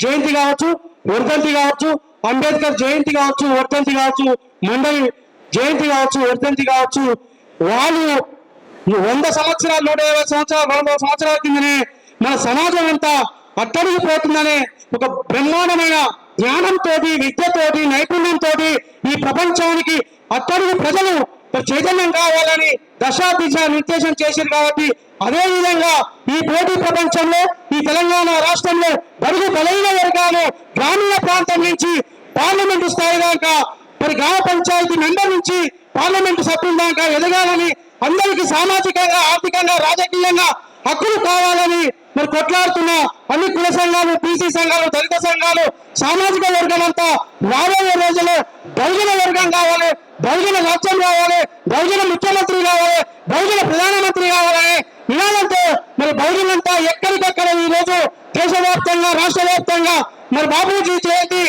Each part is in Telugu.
జయంతి కావచ్చు వర్ధంతి కావచ్చు అంబేద్కర్ జయంతి కావచ్చు వర్ధంతి కావచ్చు మండలి జయంతి కావచ్చు వర్ధంతి కావచ్చు. వాళ్ళు వంద సంవత్సరాలు నూట యాభై సంవత్సరాలు రెండు సంవత్సరాల కిందనే మన సమాజం అంతా అట్టడిగిపోతుందనే ఒక బ్రహ్మాండమైన జ్ఞానంతో విద్యతోటి నైపుణ్యంతో ఈ ప్రపంచానికి అట్టడుగు ప్రజలు చైతన్యం కావాలని దశా దిశ నిర్దేశం చేశారు కాబట్టి అదే విధంగా ఈ పోటీ ప్రపంచంలో ఈ తెలంగాణ రాష్ట్రంలో బరుగు బలైన వర్గాలు గ్రామీణ ప్రాంతం నుంచి పార్లమెంటు స్థాయి దాకా మరి గ్రామ పంచాయతీ మెంబర్ నుంచి పార్లమెంటు సభ్యుల దాకా ఎదగాలని అందరికీ సామాజికంగా ఆర్థికంగా రాజకీయంగా హక్కులు కావాలని మరి కొట్లాడుతున్న అన్ని కుల సంఘాలు బీసీ సంఘాలు దళిత సంఘాలు సామాజిక వర్గం అంతా రాబోయే రోజుల్లో బహుజన వర్గం కావాలి బహుజన రాష్ట్రం కావాలి బహుజన ముఖ్యమంత్రి కావాలి బహుజన ప్రధానమంత్రి కావాలని నినాదంతో మరి బహుజనంతా ఎక్కడికక్కడ ఈ రోజు దేశవ్యాప్తంగా రాష్ట్ర వ్యాప్తంగా మరి బాబూజీ జయంతి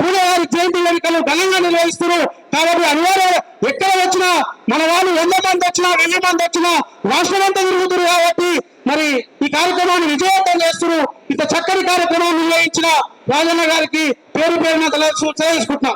పూలవారి జయంతి వేడుకలు ఘనంగా నిర్వహిస్తున్నారు. కాబట్టి అనివార్య ఎక్కడ వచ్చినా మన వాళ్ళు వంద మంది వచ్చినా వెయ్యి మంది వచ్చినా రాష్ట్రం అంతా తిరుగుతున్నారు కాబట్టి మరి ఈ కార్యక్రమాన్ని విజయవంతం చేస్తున్నారు. ఇంత చక్కని కార్యక్రమాన్ని నిర్వహించిన రాజన్న గారికి పేరు పేరున తల చేసుకుంటున్నా.